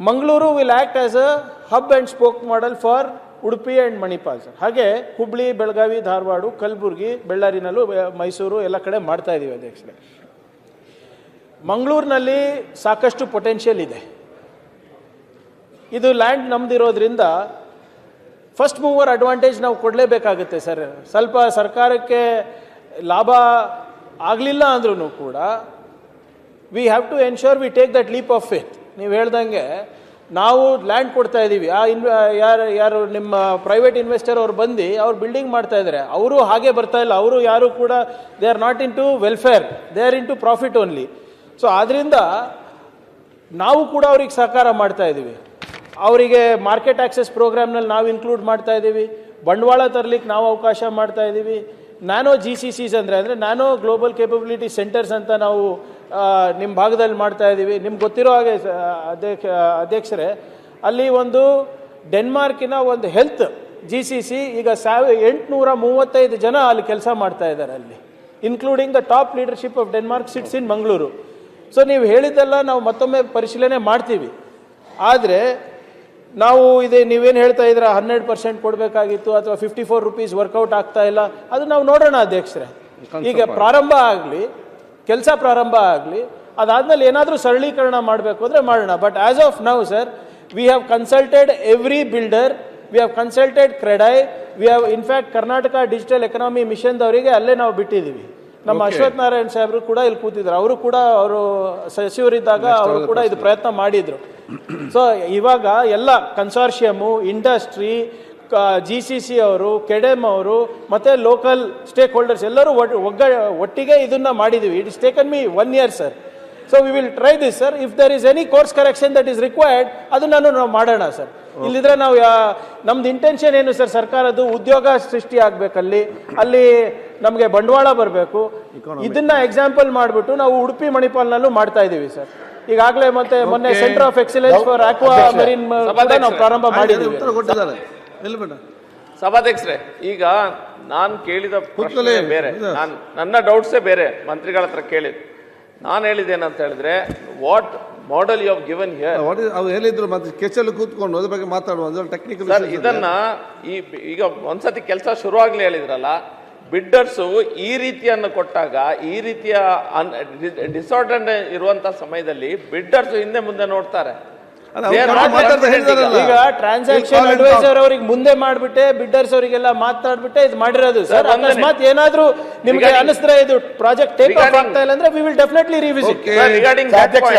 Mangaluru will act as a hub and spoke model for Udupi and Manipal sir ಹಾಗೆ ಹುಬ್ಳಿ, ಬೆಳಗಾವಿ, ಧಾರವಾಡ, ಕಲಬುರಗಿ, ಬೆಳ್ಳಾರಿನಲ್ಲೂ ಮೈಸೂರು ಎಲ್ಲ ಕಡೆ ಮಾಡ್ತಾ ಇದ್ದೀವಿ ಅಧ್ಯಕ್ಷರೇ. ಮಂಗಳೂರಿನಲ್ಲಿ ಸಾಕಷ್ಟು ಪೊಟೆನ್ಷಿಯಲ್ ಇದೆ. ಇದು ಲ್ಯಾಂಡ್ ನಮ್ದಿರೋದ್ರಿಂದ ಫಸ್ಟ್ ಮೂವರ್ ಅಡ್ವಾಂಟೇಜ್ ನಾವು ಕೊಡಲೇಬೇಕಾಗುತ್ತೆ ಸರ್ ಸ್ವಲ್ಪ ಸರ್ಕಾರಕ್ಕೆ ಲಾಭ ಆಗಲಿಲ್ಲ ಅಂದ್ರೂ ಕೂಡ we have to ensure we take that leap of faith ನೀವು ಹೇಳ್ದಂಗೆ ನಾವು ಲ್ಯಾಂಡ್ ಕೊಡ್ತಾ ಇದ್ದೀವಿ ಆ ಇನ್ವೆ ಯಾರು ಯಾರು ನಿಮ್ಮ ಪ್ರೈವೇಟ್ ಇನ್ವೆಸ್ಟರ್ ಅವ್ರು ಬಂದು ಅವ್ರು ಬಿಲ್ಡಿಂಗ್ ಮಾಡ್ತಾ ಇದ್ದಾರೆ ಅವರು ಹಾಗೆ ಬರ್ತಾ ಇಲ್ಲ. ಅವರು ಯಾರು ಕೂಡ they are not into welfare they are into profit only so ಆದ್ದರಿಂದ ನಾವು ಕೂಡ ಅವ್ರಿಗೆ ಸಹಕಾರ ಮಾಡ್ತಾ ಇದ್ದೀವಿ ಅವರಿಗೆ ಮಾರ್ಕೆಟ್ ಆಕ್ಸೆಸ್ ಪ್ರೋಗ್ರಾಮ್ನಲ್ಲಿ ನಾವು ಇನ್ಕ್ಲೂಡ್ ಮಾಡ್ತಾ ಇದ್ದೀವಿ ಬಂಡವಾಳ ತರಲಿಕ್ಕೆ ನಾವು ಅವಕಾಶ ಮಾಡ್ತಾ ಇದ್ದೀವಿ ನ್ಯಾನೋ ಜಿ ಸಿ ಸಿಸ್ ಅಂದರೆ ಅಂದರೆ ನ್ಯಾನೋ ಗ್ಲೋಬಲ್ ಕೇಪಬಿಲಿಟಿ ಸೆಂಟರ್ಸ್ ಅಂತ ನಾವು ನಿಮ್ಮ ಭಾಗದಲ್ಲಿ ಮಾಡ್ತಾ ಇದ್ದೀವಿ ನಿಮ್ಗೆ ಗೊತ್ತಿರೋ ಹಾಗೆ ಅಧ್ಯಕ್ಷ ಅಧ್ಯಕ್ಷರೇ ಅಲ್ಲಿ ಒಂದು ಡೆನ್ಮಾರ್ಕಿನ ಒಂದು ಹೆಲ್ತ್ ಜಿ ಸಿ ಸಿ ಈಗ ಸಾವ ಎಂಟುನೂರ ಮೂವತ್ತೈದು ಜನ ಅಲ್ಲಿ ಕೆಲಸ ಮಾಡ್ತಾ ಇದ್ದಾರೆ ಅಲ್ಲಿ including the top leadership of Denmark sits in Mangaluru so ನೀವು ಹೇಳಿದ್ದೆಲ್ಲ ನಾವು ಮತ್ತೊಮ್ಮೆ ಪರಿಶೀಲನೆ ಮಾಡ್ತೀವಿ. ಆದರೆ ನಾವು ಇದೆ ನೀವೇನು ಹೇಳ್ತಾ ಇದ್ದೀರಾ ಹನ್ನೆರಡು ಪರ್ಸೆಂಟ್ ಕೊಡಬೇಕಾಗಿತ್ತು ಅಥವಾ ಫಿಫ್ಟಿ ಫೋರ್ ರುಪೀಸ್ ವರ್ಕೌಟ್ ಆಗ್ತಾ ಇಲ್ಲ ಅದು ನಾವು ನೋಡೋಣ ಅಧ್ಯಕ್ಷರೇ. ಈಗ ಪ್ರಾರಂಭ ಆಗಲಿ ಕೆಲಸ ಪ್ರಾರಂಭ ಆಗಲಿ ಅದಾದ್ಮೇಲೆ ಏನಾದರೂ ಸರಳೀಕರಣ ಮಾಡಬೇಕು ಅಂದರೆ ಮಾಡೋಣ. But as of now sir we have consulted every builder we have consulted CREDAI we have in fact Karnataka digital economy ಮಿಷನ್ದವರಿಗೆ ಅಲ್ಲೇ ನಾವು ಬಿಟ್ಟಿದ್ದೀವಿ. ನಮ್ಮ ಅಶ್ವಥ್ ನಾರಾಯಣ್ ಸಾಹೇಬರು ಕೂಡ ಇಲ್ಲಿ ಕೂತಿದ್ರು. ಅವರು ಕೂಡ ಅವರು ಸಚಿವರಿದ್ದಾಗ ಅವರು ಕೂಡ ಇದು ಪ್ರಯತ್ನ ಮಾಡಿದರು. ಸೊ ಇವಾಗ ಎಲ್ಲ consortium industry G C C ಅವರು ಕೆಡೆಮ್ ಅವರು ಮತ್ತು ಲೋಕಲ್ ಸ್ಟೇಕ್ ಹೋಲ್ಡರ್ಸ್ ಎಲ್ಲರೂ ಒಗ್ಗ ಒಟ್ಟಿಗೆ ಇದನ್ನು ಮಾಡಿದ್ದೀವಿ it is taken me one year sir so we will try this sir if there is any course correction that is required ಅದನ್ನು ನಾವು ಮಾಡೋಣ ಸರ್ ಇಲ್ಲಿದ್ರೆ ನಾವು ನಮ್ದು ಇಂಟೆನ್ಷನ್ ಏನು ಸರ್ ಸರ್ಕಾರದ್ದು ಉದ್ಯೋಗ ಸೃಷ್ಟಿ ಆಗಬೇಕಲ್ಲಿ. ಅಲ್ಲಿ ನಮಗೆ ಬಂಡವಾಳ ಬರಬೇಕು. ಇದನ್ನ ಎಕ್ಸಾಂಪಲ್ ಮಾಡಿಬಿಟ್ಟು ನಾವು ಉಡುಪಿ ಮಣಿಪಾಲ್ನಲ್ಲೂ ಮಾಡ್ತಾ ಇದ್ದೀವಿ ಸರ್ ಈಗಾಗಲೇ ಮತ್ತೆ ಮೊನ್ನೆ centre of excellence for aqua marine ನಾವು ಪ್ರಾರಂಭ ಮಾಡಿದ್ದೀವಿ ಎಲ್ಲಿ ಬೇಡ? ಸಭಾಧ್ಯಕ್ಷರೇ ಈಗ ನಾನು ಕೇಳಿದ ಪ್ರಶ್ನೆ ಬೇರೆ. ನಾನು ನನ್ನ ಡೌಟ್ಸೇ ಬೇರೆ ಮಂತ್ರಿಗಳ ಹತ್ರ ಕೇಳಿದ್ದು ನಾನು ಹೇಳಿದ್ದೇನಂತ ಹೇಳಿದ್ರೆ what model you given here ಅವ್ರು ಹೇಳಿದ್ರು ಮತ್ತೆ ಕೆಚಲ್ಲಿ ಕೂತ್ಕೊಂಡು ಅದ್ರ ಬಗ್ಗೆ ಮಾತಾಡುವ ಅಂದ್ರೆ ಟೆಕ್ನಿಕಲ್ ಸರ್ ಇದನ್ನ ಈ ಈಗ ಒಂದ್ಸತಿ ಕೆಲಸ ಶುರುವಾಗ್ಲಿ ಹೇಳಿದ್ರಲ್ಲ ಬಿಡ್ಡರ್ಸು ಈ ರೀತಿಯನ್ನು ಕೊಟ್ಟಾಗ ಈ ರೀತಿಯ ಡಿಸಾರ್ಡರ್ ಇರುವಂತ ಸಮಯದಲ್ಲಿ ಬಿಡ್ಡರ್ಸ್ ಹಿಂದೆ ಮುಂದೆ ನೋಡ್ತಾರೆ. ಈಗ. ಟ್ರಾನ್ಸಾಕ್ಷನ್ ಅಡ್ವೈಸರ್ ಅವ್ರಿಗೆ ಮುಂದೆ ಮಾಡ್ಬಿಟ್ಟೆ ಬಿಡ್ಡರ್ಸ್ ಅವರಿಗೆಲ್ಲ ಮಾತಾಡ್ಬಿಟ್ಟೆ ಇದು ಮಾಡಿರೋದು. ಸರ್ ಅಕಸ್ಮಾತ್ ಏನಾದ್ರೂ ನಿಮ್ಗೆ ಅನಿಸ್ತಾ ಇದು ಪ್ರಾಜೆಕ್ಟ್ ಟೇಕ್ ಆಫ್ ಆಗ್ತಾ ಇಲ್ಲ ಅಂದ್ರೆ we will definitely revisit. Regarding ಅಧ್ಯಕ್ಷ